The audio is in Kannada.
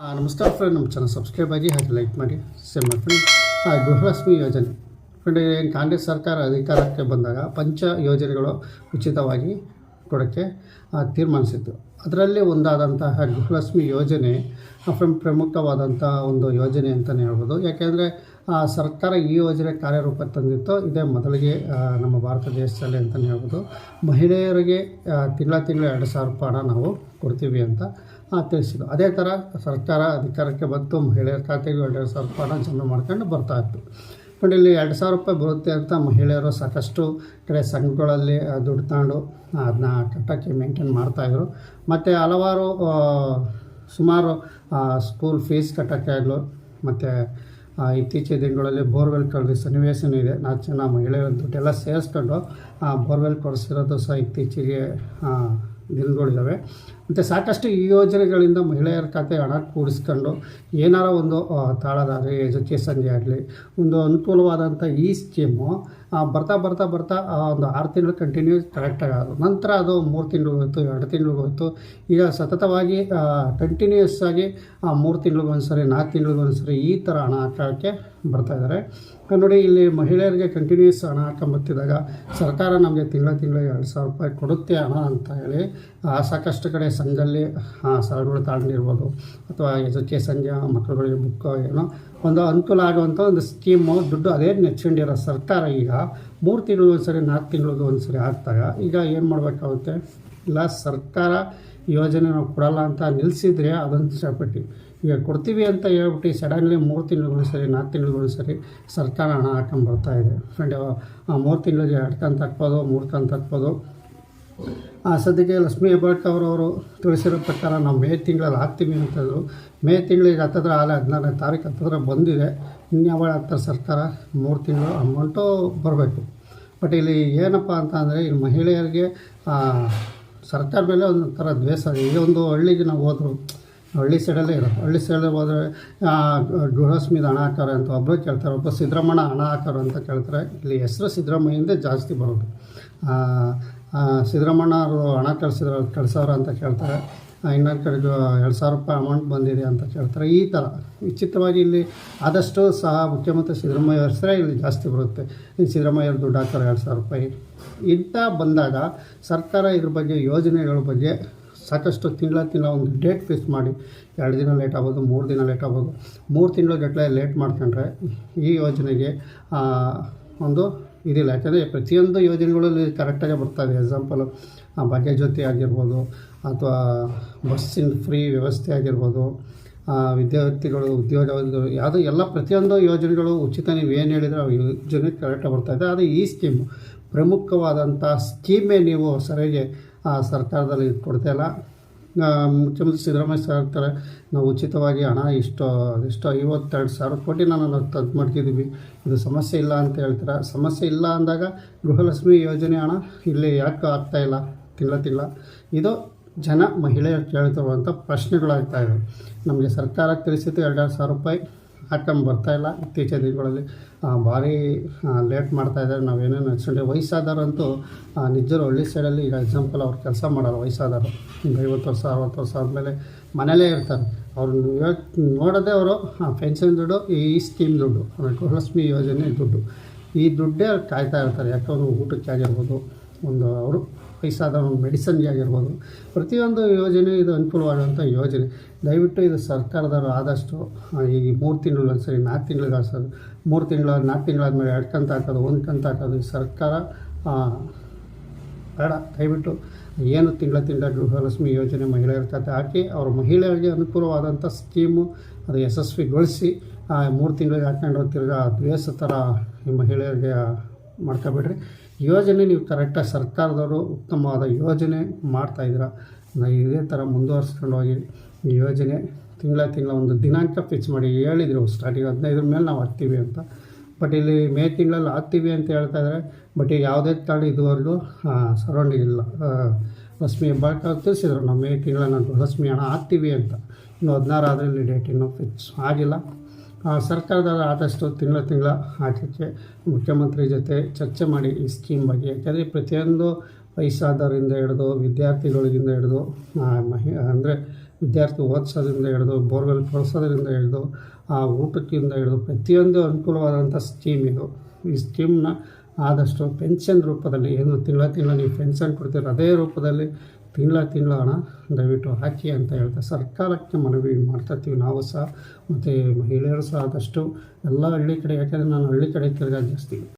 ನಮಸ್ಕಾರ ಫ್ರೆಂಡ್ ನಮ್ಮ ಚಾನಲ್ ಸಬ್ಸ್ಕ್ರೈಬ್ ಆಗಿ ಹಾಗೆ ಲೈಕ್ ಮಾಡಿ ಸೇವ್ ಮಾಡಿ ಫ್ರೆಂಡ್ ಗೃಹಲಕ್ಷ್ಮಿ ಯೋಜನೆ. ಫ್ರೆಂಡ್ ಏನು ಕಾಂಗ್ರೆಸ್ ಸರ್ಕಾರ ಅಧಿಕಾರಕ್ಕೆ ಬಂದಾಗ ಪಂಚ ಯೋಜನೆಗಳು ಉಚಿತವಾಗಿ ಕೊಡೋಕ್ಕೆ ತೀರ್ಮಾನಿಸಿತ್ತು. ಅದರಲ್ಲಿ ಒಂದಾದಂತಹ ಗೃಹಲಕ್ಷ್ಮಿ ಯೋಜನೆ ಫ್ರೆಂಡ್ ಪ್ರಮುಖವಾದಂಥ ಒಂದು ಯೋಜನೆ ಅಂತಲೇ ಹೇಳ್ಬೋದು. ಯಾಕೆಂದರೆ ಸರ್ಕಾರ ಈ ಯೋಜನೆ ಕಾರ್ಯರೂಪ ತಂದಿತ್ತು, ಇದೇ ಮೊದಲಿಗೆ ನಮ್ಮ ಭಾರತ ದೇಶದಲ್ಲಿ ಅಂತಲೇ ಹೇಳ್ಬೋದು. ಮಹಿಳೆಯರಿಗೆ ತಿಂಗಳ ತಿಂಗಳ ಎರಡು ಸಾವಿರ ರೂಪಾಯಿ ಹಣ ನಾವು ಕೊಡ್ತೀವಿ ಅಂತ ತಿಳಿಸಿದ್ರು. ಅದೇ ಥರ ಸರ್ಕಾರ ಅಧಿಕಾರಕ್ಕೆ ಬಂತು. ಮಹಿಳೆಯರ ಖಾತೆಗೆ ಎರಡು ಸಾವಿರ ರೂಪಾಯಿ ಜಮಾ ಮಾಡ್ಕೊಂಡು ಬರ್ತಾ ಇತ್ತು. ಬಟ್ ಇಲ್ಲಿ ಎರಡು ಸಾವಿರ ರೂಪಾಯಿ ಬರುತ್ತೆ ಅಂತ ಮಹಿಳೆಯರು ಸಾಕಷ್ಟು ಕಡೆ ಸಂಘಗಳಲ್ಲಿ ದುಡ್ಡು ತಗೊಂಡು ಅದನ್ನ ಕಟ್ಟೋಕ್ಕೆ ಮೇಂಟೈನ್ ಮಾಡ್ತಾಯಿದ್ರು ಮತ್ತು ಹಲವಾರು ಸುಮಾರು ಸ್ಕೂಲ್ ಫೀಸ್ ಕಟ್ಟೋಕ್ಕೆ ಆಗಲು. ಮತ್ತು ಇತ್ತೀಚಿನ ದಿನಗಳಲ್ಲಿ ಬೋರ್ವೆಲ್ ಕಳೆದ ಸನ್ನಿವೇಶನೂ ಇದೆ. ನಾಲ್ಕು ಜನ ಮಹಿಳೆಯರ ದುಡ್ಡೆಲ್ಲ ಸೇರಿಸ್ಕೊಂಡು ಬೋರ್ವೆಲ್ ಕೊಡಿಸಿರೋದು ಸಹ ಇತ್ತೀಚೆಗೆ ದಿನಗಳಿದ್ದಾವೆ. ಮತ್ತು ಸಾಕಷ್ಟು ಈ ಯೋಜನೆಗಳಿಂದ ಮಹಿಳೆಯರ ಖಾತೆ ಹಣ ಕೂಡಿಸ್ಕೊಂಡು ಏನಾರ ಒಂದು ತಾಳದಾಗಲಿ ಎಜುಕೇಷನ್ಗೆ ಆಗಲಿ, ಒಂದು ಅನುಕೂಲವಾದಂಥ ಈ ಸ್ಕೀಮು ಬರ್ತಾ ಬರ್ತಾ ಬರ್ತಾ ಒಂದು ಆರು ತಿಂಗಳು ಕಂಟಿನ್ಯೂ ಕರೆಕ್ಟಾಗಿ ಆಗೋದು ನಂತರ ಅದು ಮೂರು ತಿಂಗಳು ಹೋಯ್ತು, ಎರಡು ತಿಂಗಳು ಹೋಯ್ತು. ಈಗ ಸತತವಾಗಿ ಕಂಟಿನ್ಯೂಸ್ ಆಗಿ ಮೂರು ತಿಂಗಳಿಗೊಂದ್ಸರಿ ನಾಲ್ಕು ತಿಂಗಳಿಗೊಂದ್ಸರಿ ಈ ಥರ ಹಣ ಹಾಕೋಕ್ಕೆ ಬರ್ತಾಯಿದ್ದಾರೆ ನೋಡಿ, ಇಲ್ಲಿ ಮಹಿಳೆಯರಿಗೆ ಕಂಟಿನ್ಯೂಸ್ ಹಣ ಹಾಕೊಂಬತ್ತಿದಾಗ ಸರ್ಕಾರ ನಮಗೆ ತಿಂಗಳ ತಿಂಗಳ ಎರಡು ಸಾವಿರ ರೂಪಾಯಿ ಕೊಡುತ್ತೆ ಹಣ ಅಂತ ಹೇಳಿ ಸಾಕಷ್ಟು ಕಡೆ ಸಂಘದಲ್ಲಿ ಸರಗಳು ತಾಂಡಿರ್ಬೋದು ಅಥವಾ ಎಜುಕೇಷನ್ಗೆ ಮಕ್ಕಳುಗಳಿಗೆ ಬುಕ್ ಏನೋ ಒಂದು ಅನುಕೂಲ ಆಗುವಂಥ ಒಂದು ಸ್ಕೀಮು ದುಡ್ಡು ಅದೇ ನೆಚ್ಕೊಂಡಿರೋ ಸರ್ಕಾರ ಈಗ ಮೂರು ತಿಂಗಳಿಗೆ ಒಂದ್ಸರಿ, ನಾಲ್ಕು ತಿಂಗಳಿಗೆ ಒಂದ್ಸರಿ ಆಗ್ತಾಗ ಈಗ ಏನು ಮಾಡಬೇಕಾಗುತ್ತೆ? ಇಲ್ಲ, ಸರ್ಕಾರ ಯೋಜನೆ ನಾವು ಕೊಡಲ್ಲ ಅಂತ ನಿಲ್ಲಿಸಿದ್ರೆ ಅದೊಂದು ಇಷ್ಟಪಟ್ಟು ಈಗ ಕೊಡ್ತೀವಿ ಅಂತ ಹೇಳ್ಬಿಟ್ಟು ಸಡನ್ಲಿ ಮೂರು ತಿಂಗಳಿಗೊಂದು ಸರಿ, ನಾಲ್ಕು ತಿಂಗಳಿಗೊಂದು ಸರಿ ಸರ್ಕಾರ ಹಣ ಹಾಕೊಂಡು ಬರ್ತಾಯಿದೆ ಫ್ರೆಂಡ್ ಮೂರು ತಿಂಗಳಿಗೆ ಎರಡು ಕಂತು ಹಾಕ್ಬೋದು ಮೂರು ಕಂತು ಹಾಕ್ಬೋದು. ಸದ್ಯಕ್ಕೆ ಲಕ್ಷ್ಮೀ ಹೆಬ್ಬಾಟ್ ಅವರವರು ತಿಳಿಸಿರೋ ಪ್ರಕಾರ ನಾವು ಮೇ ತಿಂಗಳಲ್ಲಿ ಹಾಕ್ತೀವಿ ಅಂತಂದರು. ಮೇ ತಿಂಗಳಿಗೆ ಹತ್ತಿದ್ರೆ ಆಲೆ ಹದಿನಾರನೇ ತಾರೀಕು ಹತ್ತಿರ ಬಂದಿದೆ. ಇನ್ಯಾವಾಗ ಹಾಕ್ತಾರೆ ಸರ್ಕಾರ? ಮೂರು ತಿಂಗಳು ಅಮೌಂಟು ಬರಬೇಕು. ಬಟ್ ಇಲ್ಲಿ ಏನಪ್ಪ ಅಂತ ಅಂದರೆ, ಇಲ್ಲಿ ಮಹಿಳೆಯರಿಗೆ ಸರ್ಕಾರ ಮೇಲೆ ಒಂಥರ ದ್ವೇಷ. ಈ ಒಂದು ಹಳ್ಳಿಗೆ ನಾವು ಹೋದ್ರು ಹಳ್ಳಿ ಸೈಡಲ್ಲೇ ಇರೋದು. ಹಳ್ಳಿ ಸೈಡಲ್ಲಿ ಹೋದರೆ ಗೃಹಲಕ್ಷ್ಮಿದು ಹಣ ಹಾಕಾರ ಅಂತ ಒಬ್ಬರು ಕೇಳ್ತಾರೆ, ಒಬ್ಬ ಸಿದ್ದರಾಮಣ್ಣ ಹಣ ಹಾಕಾರ ಅಂತ ಕೇಳ್ತಾರೆ, ಇಲ್ಲಿ ಹೆಸರು ಸಿದ್ದರಾಮಯ್ಯಂದೇ ಜಾಸ್ತಿ ಬರೋದು. ಸಿದ್ದರಾಮಣ್ಣ ಅವರು ಹಣ ಕಳಿಸಿದ್ರು, ಕಳ್ಸವ್ರ ಅಂತ ಕೇಳ್ತಾರೆ. ಇನ್ನೊಂದು ಕಡೆದು ಎರಡು ಸಾವಿರ ರೂಪಾಯಿ ಅಮೌಂಟ್ ಬಂದಿದೆ ಅಂತ ಕೇಳ್ತಾರೆ. ಈ ಥರ ವಿಚಿತ್ರವಾಗಿ ಇಲ್ಲಿ ಆದಷ್ಟು ಸಹ ಮುಖ್ಯಮಂತ್ರಿ ಸಿದ್ದರಾಮಯ್ಯ ಹೆಸರೇ ಇಲ್ಲಿ ಜಾಸ್ತಿ ಬರುತ್ತೆ. ಇನ್ನು ಸಿದ್ದರಾಮಯ್ಯ ಅವ್ರು ದುಡ್ಡು ಹಾಕ್ತಾರೆ ಎರಡು ಸಾವಿರ ರೂಪಾಯಿ. ಇಂಥ ಬಂದಾಗ ಸರ್ಕಾರ ಇದ್ರ ಬಗ್ಗೆ ಯೋಜನೆಗಳ ಬಗ್ಗೆ ಸಾಕಷ್ಟು ತಿಂಗಳ ತಿಂಗಳ ಒಂದು ಡೇಟ್ ಫಿಕ್ಸ್ ಮಾಡಿ ಎರಡು ದಿನ ಲೇಟ್ ಆಗ್ಬೋದು, ಮೂರು ದಿನ ಲೇಟ್ ಆಗ್ಬೋದು. ಮೂರು ತಿಂಗಳ ಗಟ್ಟಲೆ ಲೇಟ್ ಮಾಡ್ಕೊಂಡ್ರೆ ಈ ಯೋಜನೆಗೆ ಒಂದು ಇದಿಲ್ಲ. ಯಾಕಂದರೆ ಪ್ರತಿಯೊಂದು ಯೋಜನೆಗಳಲ್ಲಿ ಕರೆಕ್ಟಾಗಿ ಬರ್ತವೆ ಎಕ್ಸಾಂಪಲು ಭಾಗ್ಯ ಜ್ಯೋತಿ ಆಗಿರ್ಬೋದು, ಅಥವಾ ಬಸ್ಸಿನ ಫ್ರೀ ವ್ಯವಸ್ಥೆ ಆಗಿರ್ಬೋದು ವಿದ್ಯಾರ್ಥಿಗಳು ಉದ್ಯೋಗ ಯಾವುದು ಎಲ್ಲ ಪ್ರತಿಯೊಂದು ಯೋಜನೆಗಳು ಉಚಿತ. ನೀವು ಏನು ಹೇಳಿದರೆ ಆ ಯೋಜನೆ ಕರೆಕ್ಟಾಗಿ ಬರ್ತಾಯಿದೆ ಆದರೆ ಈ ಸ್ಕೀಮ್ ಪ್ರಮುಖವಾದಂಥ ಸ್ಕೀಮೇ ನೀವು ಸರಿಯಾಗಿ ಸರ್ಕಾರದಲ್ಲಿ ಕೊಡ್ತಾಯಿಲ್ಲ ಮುಖ್ಯಮಂತ್ರಿ ಸಿದ್ದರಾಮಯ್ಯ ಸರ್ ಹೇಳ್ತಾರೆ, ನಾವು ಉಚಿತವಾಗಿ ಹಣ ಇಷ್ಟು ಇಷ್ಟು ಐವತ್ತೆರಡು ಸಾವಿರ ಕೋಟಿ ನಾನು ತಂದು ಮಾಡ್ತಿದ್ದೀವಿ. ಇದು ಸಮಸ್ಯೆ ಇಲ್ಲ ಅಂತ ಹೇಳ್ತಾರೆ. ಸಮಸ್ಯೆ ಇಲ್ಲ ಅಂದಾಗ ಗೃಹಲಕ್ಷ್ಮಿ ಯೋಜನೆ ಹಣ ಇಲ್ಲಿ ಯಾಕೆ ಆಗ್ತಾಯಿಲ್ಲ ತಿಂಗಳ ತಿಂಗಳ. ಇದು ಜನ ಮಹಿಳೆಯರು ಕೇಳ್ತಿರುವಂಥ ಪ್ರಶ್ನೆಗಳಾಗ್ತಾಯಿವೆ ನಮಗೆ ಸರ್ಕಾರ ತಿಳಿಸಿದ್ದು ಎರಡು ಸಾವಿರ ರೂಪಾಯಿ. ಹಾಕೊಂಡು ಬರ್ತಾ ಇಲ್ಲ ಇತ್ತೀಚಿನ ದಿನಗಳಲ್ಲಿ. ಆ, ಭಾರಿ ಲೇಟ್ ಮಾಡ್ತಾ ಇದ್ದಾರೆ. ನಾವೇನೇನು ನೆನೆಸ್ಕೊಂಡೆ ವಯಸ್ಸಾದವರಂತೂ ನಿಜ ನಿಜರು ಹಳ್ಳಿ ಸೈಡಲ್ಲಿ ಈಗ ಎಕ್ಸಾಂಪಲ್ ಅವ್ರು ಕೆಲಸ ಮಾಡೋಲ್ಲ ವಯಸ್ಸಾದವರು. ಐವತ್ತು ವರ್ಷ ಅರವತ್ತು ವರ್ಷ ಆದಮೇಲೆ ಮನೇಲೇ ಇರ್ತಾರೆ. ಅವ್ರು ನೋಡೋದೇ ಅವರು ಪೆನ್ಷನ್ ದುಡ್ಡು ಈ ಸ್ಕೀಮ್ ದುಡ್ಡು ಗೃಹಲಕ್ಷ್ಮಿ ಯೋಜನೆ ದುಡ್ಡು. ಈ ದುಡ್ಡೇ ಕಾಯ್ತಾ ಇರ್ತಾರೆ. ಊಟಕ್ಕೆ ಆಗಿರ್ಬೋದು ಒಂದು ಅವರು ವಯಸ್ಸಾದ ಒಂದು ಮೆಡಿಸನ್ಗೆ ಆಗಿರ್ಬೋದು. ಪ್ರತಿಯೊಂದು ಯೋಜನೆ ಇದು ಅನುಕೂಲವಾದಂಥ ಯೋಜನೆ. ದಯವಿಟ್ಟು ಇದು ಸರ್ಕಾರದವರು ಆದಷ್ಟು ಈ ಮೂರು ತಿಂಗಳು ಒಂದ್ಸರಿ ನಾಲ್ಕು ತಿಂಗಳಿಗೆ ಹಾಕ್ಸೋದು ಮೂರು ತಿಂಗಳ ನಾಲ್ಕು ತಿಂಗಳಾದ್ಮೇಲೆ ಎರಡು ಕಂತು ಹಾಕೋದು ಒಂದು ಕಂತು ಹಾಕೋದು ಸರ್ಕಾರ ಆ, ಬೇಡ. ದಯವಿಟ್ಟು ಏನು ತಿಂಗಳ ತಿಂಗಳ ಗೃಹಲಕ್ಷ್ಮಿ ಯೋಜನೆ ಮಹಿಳೆಯರ ಖಾತೆ ಹಾಕಿ ಅವರು ಮಹಿಳೆಯರಿಗೆ ಅನುಕೂಲವಾದಂಥ ಸ್ಕೀಮು ಅದು ಯಶಸ್ವಿಗೊಳಿಸಿ ಆ ಮೂರು ತಿಂಗಳಿಗೆ ಹಾಕೊಂಡು ತಿರ್ಗಾ ದ್ವೇಷ ಥರ ಈ ಮಹಿಳೆಯರಿಗೆ ಮಾಡ್ಕೊಬೇಡ್ರಿ ಯೋಜನೆ ನೀವು ಕರೆಕ್ಟಾಗಿ ಸರ್ಕಾರದವರು ಉತ್ತಮವಾದ ಯೋಜನೆ ಮಾಡ್ತಾಯಿದ್ದೀರ ಇದೇ ಥರ ಮುಂದುವರ್ಸ್ಕೊಂಡು ಹೋಗಿ ಯೋಜನೆ ತಿಂಗಳ ತಿಂಗಳ ಒಂದು ದಿನಾಂಕ ಫಿಕ್ಸ್ ಮಾಡಿ ಹೇಳಿದ್ರು ಸ್ಟಾರ್ಟಿಂಗ್ ಹದಿನೈದರ ಮೇಲೆ ನಾವು ಹಾಕ್ತೀವಿ ಅಂತ. ಬಟ್ ಇಲ್ಲಿ ಮೇ ತಿಂಗಳಲ್ಲಿ ಹಾಕ್ತೀವಿ ಅಂತ ಹೇಳ್ತಾ ಇದ್ದಾರೆ. ಬಟ್ ಈಗ ಯಾವುದೇ ಕಾರಣ ಇದುವರೆಗೂ ಸರೌಂಡಿಂಗ್ ಇಲ್ಲ. ರಶ್ಮಿ ಹೆಬ್ಬಾಳ್ಕರ್ ತಿಳಿಸಿದ್ರು, ನಾವು ಮೇ ತಿಂಗಳ ನಾವು ರಶ್ಮಿ ಹಣ ಹಾಕ್ತೀವಿ ಅಂತ. ಇನ್ನು ಹದಿನಾರು ಆದರೆ ಇಲ್ಲಿ ಡೇಟ್ ಇನ್ನೂ ಫಿಕ್ಸ್ ಆಗಿಲ್ಲ. ಸರ್ಕಾರದವರು ಆದಷ್ಟು ತಿಂಗಳ ತಿಂಗಳ ಹಾಕೋಕ್ಕೆ ಮುಖ್ಯಮಂತ್ರಿ ಜೊತೆ ಚರ್ಚೆ ಮಾಡಿ ಈ ಸ್ಕೀಮ್ ಬಗ್ಗೆ. ಯಾಕೆಂದರೆ ಪ್ರತಿಯೊಂದು ವಯಸ್ಸಾದವರಿಂದ ಹಿಡಿದು, ವಿದ್ಯಾರ್ಥಿಗಳಿಂದ ಹಿಡಿದು ಮಹಿ, ಅಂದರೆ ವಿದ್ಯಾರ್ಥಿ ಓದಿಸೋದ್ರಿಂದ ಹಿಡಿದು, ಬೋರ್ವೆಲ್ ಕೊಡಿಸೋದ್ರಿಂದ ಹಿಡಿದು, ಆ, ಊಟಕ್ಕಿಂದ ಹಿಡಿದು ಪ್ರತಿಯೊಂದು ಅನುಕೂಲವಾದಂಥ ಸ್ಕೀಮ್ ಇದು. ಈ ಸ್ಕೀಮ್ನ ಆದಷ್ಟು ಪೆನ್ಷನ್ ರೂಪದಲ್ಲಿ, ಏನು ತಿಂಗಳ ತಿಂಗಳ ನೀವು ಪೆನ್ಷನ್ ಕೊಡ್ತೀರೋ, ಅದೇ ರೂಪದಲ್ಲಿ ತಿಂಗಳ ತಿಂಗಳ ಹಣ ದಯವಿಟ್ಟು ಹಾಕಿ ಅಂತ ಹೇಳ್ತಾ ಸರ್ಕಾರಕ್ಕೆ ಮನವಿ ಮಾಡ್ತಾಯಿರ್ತೀವಿ ನಾವು ಸಹ. ಮತ್ತು ಮಹಿಳೆಯರು ಸಹ ಆದಷ್ಟು ಎಲ್ಲ ಹಳ್ಳಿ ಕಡೆ, ಯಾಕೆಂದರೆ ನಾನು ಹಳ್ಳಿ ಕಡೆ ತಿರ್ಗಾ ಜಾಸ್ತಿ.